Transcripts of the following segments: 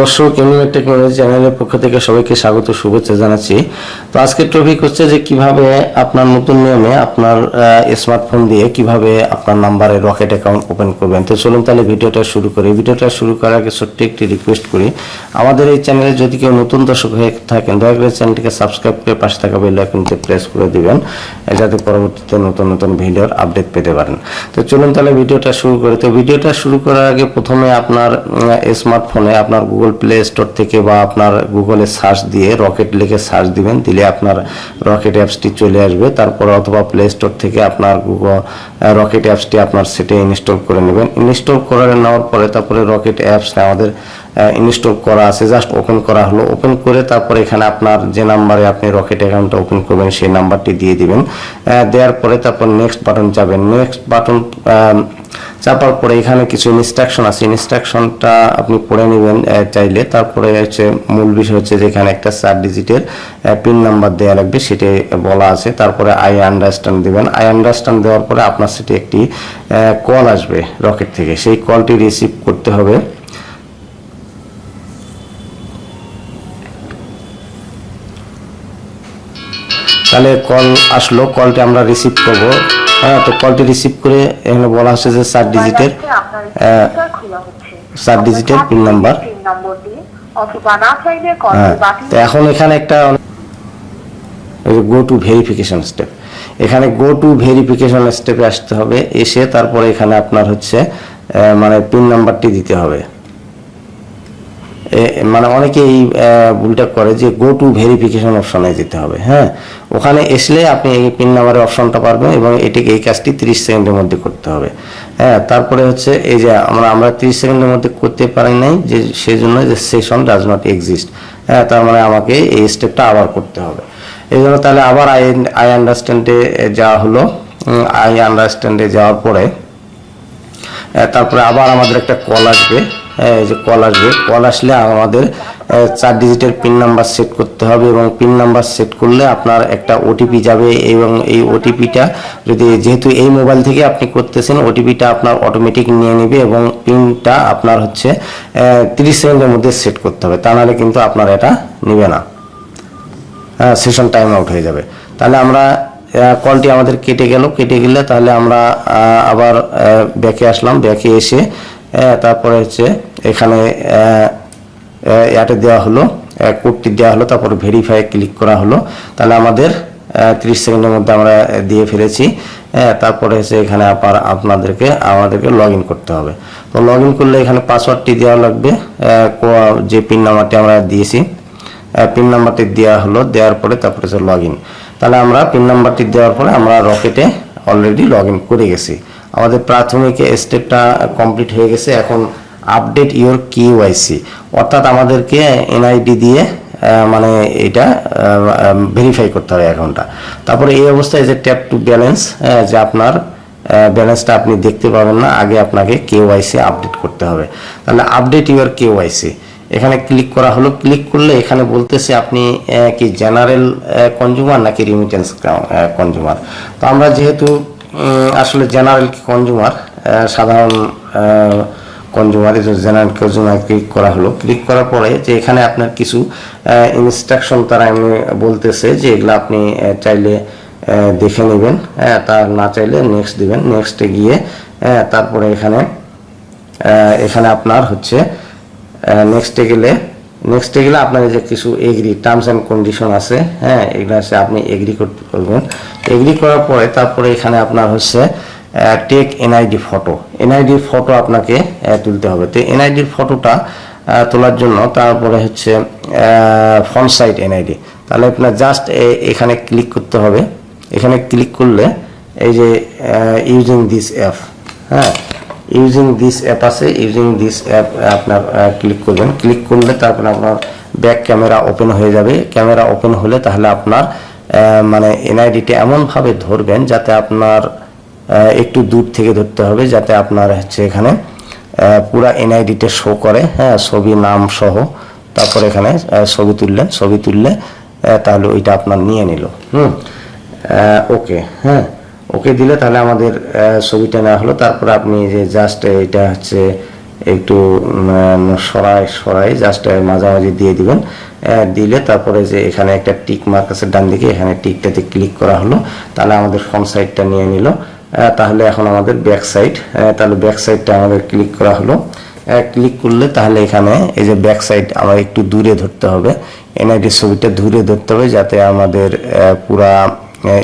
দর্শক MMA technology চ্যানেলের পক্ষ থেকে সবাইকে স্বাগত, শুভেচ্ছা জানাচ্ছি। তো আজকের টপিক হচ্ছে যে কীভাবে আপনার নতুন নিয়মে আপনার স্মার্টফোন দিয়ে কীভাবে আপনার নাম্বারে রকেট অ্যাকাউন্ট ওপেন করবেন। তো চলুন তাহলে ভিডিওটা শুরু করি। ভিডিওটা শুরু করার আগে ছোট্ট একটি রিকোয়েস্ট করি। আমাদের এই চ্যানেলে যদি কেউ নতুন দর্শক হয়ে থাকেন, দয়া করে চ্যানেলটিকে সাবস্ক্রাইব করে পাশে থাকা বেল আইকনটি প্রেস করে দিবেন যাতে পরবর্তীতে নতুন নতুন ভিডিওর আপডেট পেতে পারেন। তো চলুন তাহলে ভিডিওটা শুরু করি। তো ভিডিওটা শুরু করার আগে প্রথমে আপনার স্মার্টফোনে আপনার গুগল প্লে স্টোর থেকে বা আপনার গুগলে সার্চ দিয়ে রকেট লিখে সার্চ দিবেন, দিলে আপনার রকেট অ্যাপসটি চলে আসবে। তারপর অথবা প্লে স্টোর থেকে আপনার গুগল রকেট অ্যাপসটি আপনার সেটে ইনস্টল করে নেবেন। ইনস্টল করে নেওয়ার পরে তারপরে রকেট অ্যাপস আমাদের ইনস্টল করা আছে। জাস্ট ওপেন করা হলো। ওপেন করে তারপরে এখানে আপনার যে নাম্বারে আপনি রকেট অ্যাকাউন্টটা ওপেন করবেন, সেই নাম্বারটি দিয়ে দিবেন। দেওয়ার পরে তারপর নেক্সট বাটন যাবেন নেক্সট বাটন চাপার পরে এখানে কিছু ইনস্ট্রাকশন আছে। ইনস্ট্রাকশনটা আপনি পড়ে নেবেন চাইলে। তারপরে হচ্ছে মূল বিষয় হচ্ছে যে এখানে একটা চার ডিজিটের পিন নাম্বার দেওয়া লাগবে সেটি বলা আছে। তারপরে আই আন্ডারস্ট্যান্ড দেবেন। আই আন্ডারস্ট্যান্ড দেওয়ার পরে আপনার সেটি একটি কল আসবে রকেট থেকে। সেই কলটি রিসিভ করতে হবে। তাহলে কল আসলো কলটি আমরা রিসিভ করব। হ্যাঁ তো কলটি রিসিভ করে এখানে বলা হচ্ছে যে চার ডিজিটের চার ডিজিটের পিন নাম্বার এখন এখানে একটা গো টু ভেরিফিকেশন স্টেপ এখানে গো টু ভেরিফিকেশন স্টেপে আসতে হবে, এসে তারপরে এখানে আপনার হচ্ছে মানে পিন নাম্বারটি দিতে হবে। মানে অনেকে এই ভুলটা করে যে গো টু ভেরিফিকেশন অপশনে যেতে হবে হ্যাঁ? ওখানে আসলে আপনি এই পিন নাম্বারের অপশনটা পারবেন এবং এটিকে এই কাজটি তিরিশ সেকেন্ডের মধ্যে করতে হবে হ্যাঁ? তারপরে হচ্ছে এই যে আমরা আমরা তিরিশ সেকেন্ডের মধ্যে করতে পারি নাই যে সেই জন্য যে সেশন ডাজ নট এক্সিস্ট হ্যাঁ? তার মানে আমাকে এই স্টেপটা আবার করতে হবে। এই জন্য তাহলে আবার আই আই আন্ডারস্ট্যান্ডে যাওয়া হলো আই আন্ডারস্ট্যান্ডে যাওয়ার পরে তারপরে আবার আমাদের একটা কল আসবে। যে কল আসবে। কল আসলে আমাদের চার ডিজিটের পিন নাম্বার সেট করতে হবে এবং পিন নাম্বার সেট করলে আপনার একটা ওটিপি যাবে এবং এই ওটিপিটা যদি, যেহেতু এই মোবাইল থেকে আপনি করতেছেন ওটিপিটা আপনার অটোমেটিক নিয়ে নেবে এবং পিনটা আপনার হচ্ছে তিরিশ সেকেন্ডের মধ্যে সেট করতে হবে। তা নাহলে কিন্তু আপনার এটা নেবে না। সেশন টাইম আউট হয়ে যাবে। তাহলে আমরা কলটি আমাদের কেটে গেল। কেটে গেলে তাহলে আমরা আবার ব্যাকে আসলাম। ব্যাকে এসে তারপরে হচ্ছে এখানে অ্যাটে দেওয়া হলো কোডটি দেওয়া হলো, তারপর ভেরিফাই ক্লিক করা হলো। তাহলে আমাদের ত্রিশ সেকেন্ডের মধ্যে আমরা দিয়ে ফেলেছি। তারপরে হচ্ছে এখানে আবার আপনাদেরকে, আমাদেরকে লগ করতে হবে। তো লগ করলে এখানে পাসওয়ার্ডটি দেওয়া লাগবে। যে পিন নাম্বারটি আমরা দিয়েছি পিন নাম্বারটি দেওয়া হলো, দেওয়ার পরে তারপরে হচ্ছে লগ তাহলে আমরা পিন নাম্বারটি দেওয়ার পরে আমরা রকেটে অলরেডি লগ করে গেছি। আমাদের প্রাথমিক স্টেপটা কমপ্লিট হয়ে গেছে। এখন আপডেট ইওর কিওয়াইসি অর্থাৎ আমাদেরকে এনআইডি দিয়ে মানে এটা ভেরিফাই করতে হবে অ্যাকাউন্টটা তারপরে এই অবস্থায় যে ট্যাপ টু ব্যালেন্স যে আপনার ব্যালেন্সটা আপনি দেখতে পাবেন না, আগে আপনাকে কেওয়াইসি আপডেট করতে হবে। তাহলে আপডেট ইউর কেওয়াইসি এখানে ক্লিক করা হলো। ক্লিক করলে এখানে বলতেছে আপনি কি জেনারেল কনজিউমার নাকি রিমিটেন্স কনজিউমার তো আমরা যেহেতু আসলে জেনারেল কনজিউমার সাধারণ কনজিউমার জেনারেল কনজিউমার ক্লিক করা হলো। ক্লিক করার পরে যে এখানে আপনার কিছু ইনস্ট্রাকশন তারা এমনি বলতেছে যে এগুলো আপনি চাইলে দেখে নেবেন হ্যাঁ তা না চাইলে নেক্সট দিবেন। নেক্সটে গিয়ে আহ, তারপরে এখানে এখানে আপনার হচ্ছে নেক্সটে গেলে নেক্সটে গেলে আপনার যে কিছু এগ্রি টার্মস অ্যান্ড কন্ডিশন আছে হ্যাঁ এগুলো আছে, আপনি এগ্রি করতে করবেন এগ্রি করার পরে তারপরে এখানে আপনার হচ্ছে take NID photo NID photo আপনাকে তুলতে হবে। তো এনআইডির ফটোটা তোলার জন্য তারপরে হচ্ছে ফ্রন্ট সাইড এনআইডি তাহলে আপনার জাস্ট এখানে ক্লিক করতে হবে। এখানে ক্লিক করলে এই যে ইউজিং দিস অ্যাপ হ্যাঁ ইউজিং দিস অ্যাপ আছে ইউজিং দিস অ্যাপ আপনার ক্লিক করবেন। ক্লিক করলে তারপর আপনার ব্যাক ক্যামেরা ওপেন হয়ে যাবে। ক্যামেরা ওপেন হলে তাহলে আপনার মানে এনআইডিটা এমনভাবে ধরবেন যাতে আপনার একটু দূর থেকে ধরতে হবে, যাতে আপনার হচ্ছে এখানে পুরা এনআইডিটা শো করে। হ্যাঁ ছবি নাম সহ তারপর এখানে ছবি তুললেন। ছবি তুললে তাহলে ওইটা আপনার নিয়ে নিল। হুম? ওকে হ্যাঁ। ওকে দিলে তাহলে আমাদের ছবিটা নেওয়া হলো। তারপর আপনি যে জাস্ট এটা হচ্ছে একটু সরাই সরাই জাস্ট মাঝামাঝি দিয়ে দিবেন। দিলে তারপরে যে এখানে একটা টিক মার্ক আছে ডান দিকে, এখানে টিকটাতে ক্লিক করা হলো। তাহলে আমাদের ফ্রন্ট সাইডটা নিয়ে নিল। তাহলে এখন আমাদের ব্যাক সাইড তাহলে ব্যাক সাইডটা আমাদের ক্লিক করা হলো। ক্লিক করলে তাহলে এখানে এই যে ব্যাক সাইড আমার একটু দূরে ধরতে হবে। এনআইডি ছবিটা দূরে ধরতে হবে যাতে আমাদের পুরা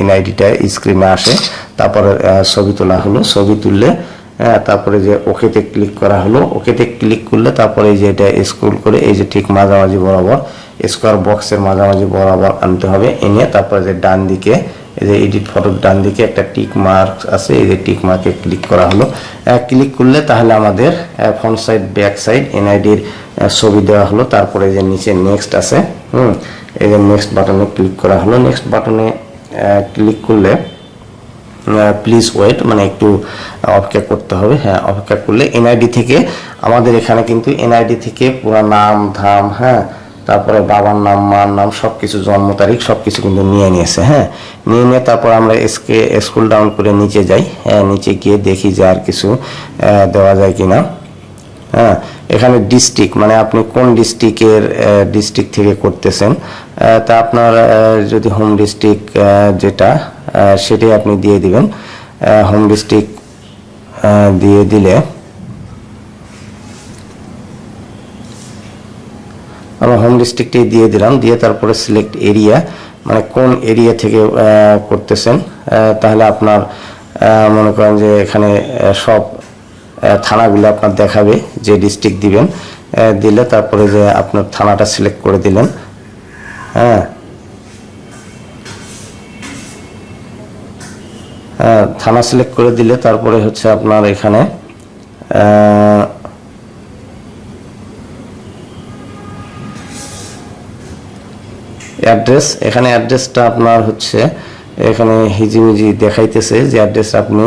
এনআইডিটা স্ক্রিনে আসে। তারপরে ছবি তোলা হলো। ছবি তুললে তারপরে যে ওকেতে ক্লিক করা হলো ওকেতে ক্লিক করলে তারপরে যে এটা স্ক্রল করে, এই যে ঠিক মাঝামাঝি বরাবর স্কোয়ার বক্সের মাঝামাঝি বরাবর আনতে হবে, এনে তারপরে যে ডান দিকে, এই যে এডিট ফটোর ডান দিকে একটা টিক মার্ক আছে, এই যে টিক মার্কে ক্লিক করা হলো। ক্লিক করলে তাহলে আমাদের ফ্রন্ট সাইড ব্যাক সাইড এনআইডির ছবি দেওয়া হলো। তারপরে যে নিচে নেক্সট আছে, হুম, এই যে নেক্সট বাটনে ক্লিক করা হলো। নেক্সট বাটনে ক্লিক করলে প্লিজ ওয়েট মানে একটু অপেক্ষা করতে হবে হ্যাঁ অপেক্ষা করলে এনআইডি থেকে আমাদের এখানে কিন্তু এনআইডি থেকে পুরো নাম, ধাম হ্যাঁ তারপরে বাবার নাম, মার নাম সব কিছু জন্ম তারিখ সব কিছু কিন্তু নিয়ে নিয়েছে হ্যাঁ নিয়ে নিয়ে তারপর আমরা এসকে স্কুল ডাউন করে নিচে যাই হ্যাঁ নিচে গিয়ে দেখি যে আর কিছু দেওয়া যায় কিনা হ্যাঁ এখানে ডিস্ট্রিক্ট মানে আপনি কোন ডিস্ট্রিক্টের ডিস্ট্রিক্ট থেকে করতেছেন তা আপনার যদি হোম ডিস্ট্রিক্ট যেটা সেটাই আপনি দিয়ে দিবেন। হোম ডিস্ট্রিক্ট দিয়ে দিলে আমরা হোম ডিস্ট্রিক্টে দিয়ে দিলাম। দিয়ে তারপরে সিলেক্ট এরিয়া মানে কোন এরিয়া থেকে করতেছেন তাহলে আপনার মনে করেন যে এখানে সব থানাগুলো আপনার দেখাবে, যে ডিস্ট্রিক্ট দিবেন। দিলে তারপরে যে আপনার থানাটা সিলেক্ট করে দিলেন। হ্যাঁ। হ্যাঁ, থানা সিলেক্ট করে দিলে তারপরে হচ্ছে আপনার এখানে অ্যাড্রেস এখানে অ্যাড্রেসটা আপনার হচ্ছে এখানে হিজিমিজি দেখাইতেছে যে অ্যাড্রেস আপনি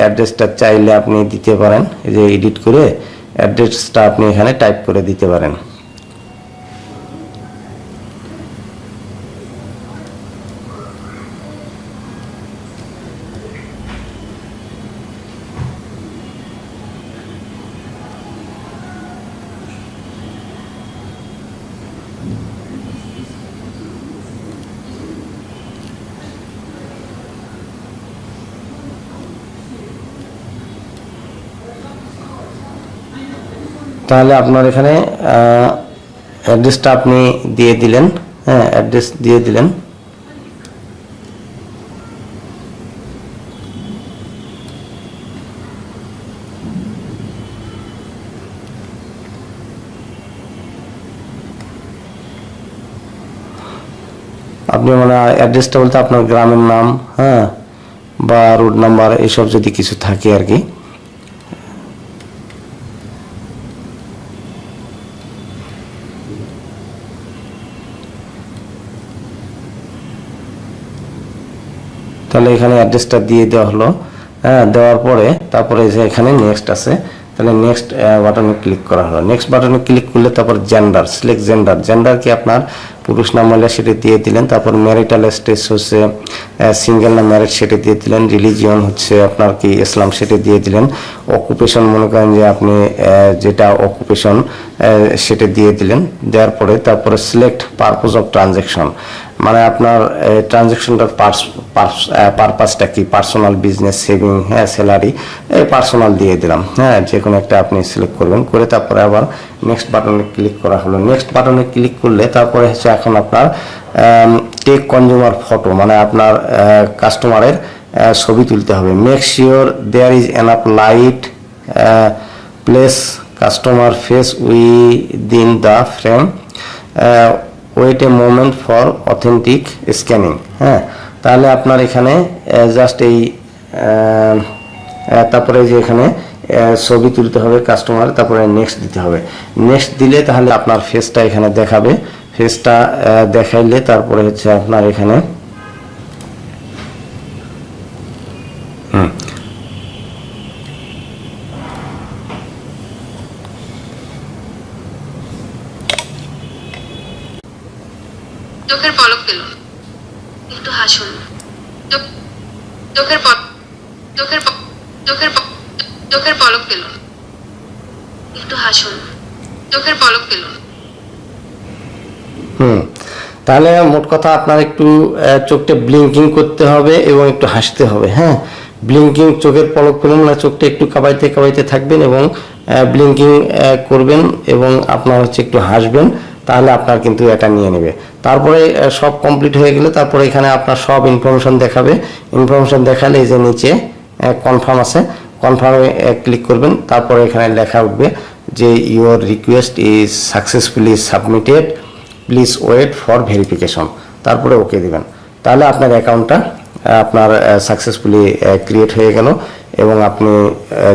অ্যাড্রেসটা চাইলে আপনি দিতে পারেন যে এডিট করে অ্যাড্রেসটা আপনি এখানে টাইপ করে দিতে পারেন। তাহলে আপনার এখানে অ্যাড্রেসটা আপনি দিয়ে দিলেন। হ্যাঁ অ্যাড্রেস দিয়ে দিলেন। আপনি মানে অ্যাড্রেসটা বলতে আপনার গ্রামের নাম হ্যাঁ বা রোড নাম্বার এসব যদি কিছু থাকে আর কি। তাহলে এখানে অ্যাড্রেসটা দিয়ে দেওয়া হলো। হ্যাঁ দেওয়ার পরে তারপরে যে এখানে নেক্সট আছে, তাহলে নেক্সট বাটনে ক্লিক করা হলো। নেক্সট বাটনে ক্লিক করলে তারপর জেন্ডার সিলেক্ট জেন্ডার জেন্ডার কি আপনার? পুরুষ না মহিলা সেটা দিয়ে দিলেন। তারপর ম্যারিটাল স্টেজ হচ্ছে সিঙ্গেল না ম্যারেজ সেটা দিয়ে দিলেন। রিলিজিয়ন হচ্ছে আপনার কি ইসলাম সেটা দিয়ে দিলেন। অকুপেশন মনে করেন যে আপনি যেটা অকুপেশন সেটা দিয়ে দিলেন। দেওয়ার পরে তারপরে সিলেক্ট পারপোজ অফ ট্রানজেকশন মানে আপনার ট্রানজেকশনটার পারপাসটা কি? পার্সোনাল বিজনেস সেভিং হ্যাঁ স্যালারি এই পার্সোনাল দিয়ে দিলাম। হ্যাঁ যে কোনো একটা আপনি সিলেক্ট করবেন। করে তারপরে আবার নেক্সট বাটনে ক্লিক করা হলো। নেক্সট বাটনে ক্লিক করলে তারপরে হচ্ছে এখন আপনার টেক কনজিউমার ফটো মানে আপনার কাস্টমারের ছবি তুলতে হবে। Make sure there is enough light place customer face within the frame wait a moment for authentic scanning হ্যাঁ? তাহলে আপনার এখানে জাস্ট এই তারপরে যে এখানে ছবি তুলতে হবে কাস্টমার তারপরে নেক্সট দিতে হবে। নেক্সট দিলে তাহলে আপনার ফেসটা এখানে দেখাবে। ফেসটা দেখাইলে তারপরে হচ্ছে আপনার এখানে চোখের পলক ফেলুন। একটু হাসুন। চোখের পল- চোখের চোখের চোখের পলক ফেলুন একটু হাসুন। চোখের পলক ফেলুন হুম, তাহলে মোট কথা আপনার একটু চোখটা ব্লিঙ্কিং করতে হবে এবং একটু হাসতে হবে হ্যাঁ? ব্লিঙ্কিং চোখের পলক ফেলুন না, চোখটা একটু কাবাইতে কাবাইতে থাকবেন এবং ব্লিঙ্কিং করবেন এবং আপনার হচ্ছে একটু হাসবেন, তাহলে আপনার কিন্তু এটা নিয়ে নেবে। তারপরে সব কমপ্লিট হয়ে গেলে তারপরে এখানে আপনার সব ইনফরমেশন দেখাবে। ইনফরমেশন দেখালে এই যে নিচে কনফার্ম আছে। কনফার্মে ক্লিক করবেন, তারপরে এখানে লেখা উঠবে যে your request is successfully submitted please wait for verification তারপরে ওকে দিবেন। তাহলে আপনার অ্যাকাউন্টটা আপনার সাকসেসফুলি ক্রিয়েট হয়ে গেল এবং আপনি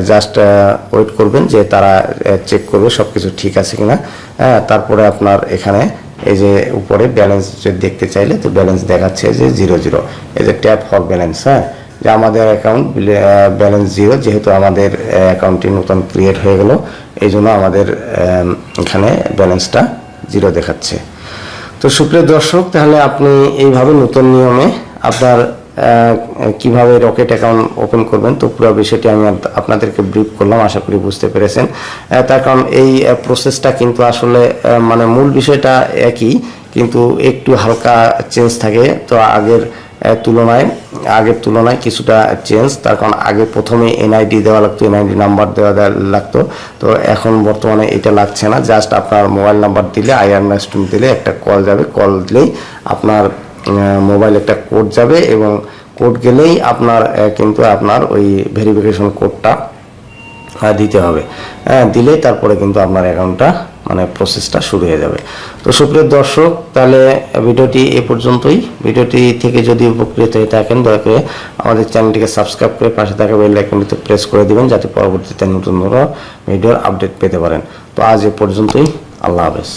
জাস্ট ওয়েট করবেন যে তারা চেক করবে সব কিছু ঠিক আছে কিনা। হ্যাঁ তারপরে আপনার এখানে এই যে উপরে ব্যালেন্স দেখতে চাইলে তো ব্যালেন্স দেখাচ্ছে যে জিরো জিরো এই যে ট্যাপ ফর ব্যালেন্স হ্যাঁ। যে আমাদের অ্যাকাউন্ট ব্যালেন্স জিরো যেহেতু আমাদের অ্যাকাউন্টটি নতুন ক্রিয়েট হয়ে গেল, এই জন্য আমাদের এখানে ব্যালেন্সটা জিরো দেখাচ্ছে। তো সুপ্রিয় দর্শক, তাহলে আপনি এইভাবে নতুন নিয়মে আপনার কীভাবে রকেট অ্যাকাউন্ট ওপেন করবেন, তো পুরো বিষয়টি আমি আপনাদেরকে ব্রিফ করলাম, আশা করি বুঝতে পেরেছেন। তার কারণ এই প্রসেসটা কিন্তু আসলে মানে মূল বিষয়টা একই, কিন্তু একটু হালকা চেঞ্জ থাকে। তো আগের তুলনায়, আগের তুলনায় কিছুটা চেঞ্জ তার কারণ আগে প্রথমে এনআইডি দেওয়া লাগতো এনআইডি নাম্বার দেওয়া লাগতো। তো এখন বর্তমানে এটা লাগছে না। জাস্ট আপনার মোবাইল নাম্বার দিলে আইআর ম্যাস্টুম দিলে একটা কল যাবে। কল দিলেই আপনার মোবাইল একটা কোড যাবে এবং কোড গেলেই আপনার কিন্তু আপনার ওই ভেরিফিকেশন কোডটা দিতে হবে। হ্যাঁ দিলেই তারপরে কিন্তু আপনার অ্যাকাউন্টটা মানে প্রসেসটা শুরু হয়ে যাবে। তো সুপ্রিয় দর্শক, তাহলে ভিডিওটি এ পর্যন্তই। ভিডিওটি থেকে যদি উপকৃত হয়ে থাকেন, দয়া করে আমাদের চ্যানেলটিকে সাবস্ক্রাইব করে পাশে থাকা বেল আইকনটিতে প্রেস করে দিবেন, যাতে পরবর্তীতে নতুন নতুন ভিডিওর আপডেট পেতে পারেন। তো আজ এ পর্যন্তই। আল্লাহ হাফেজ।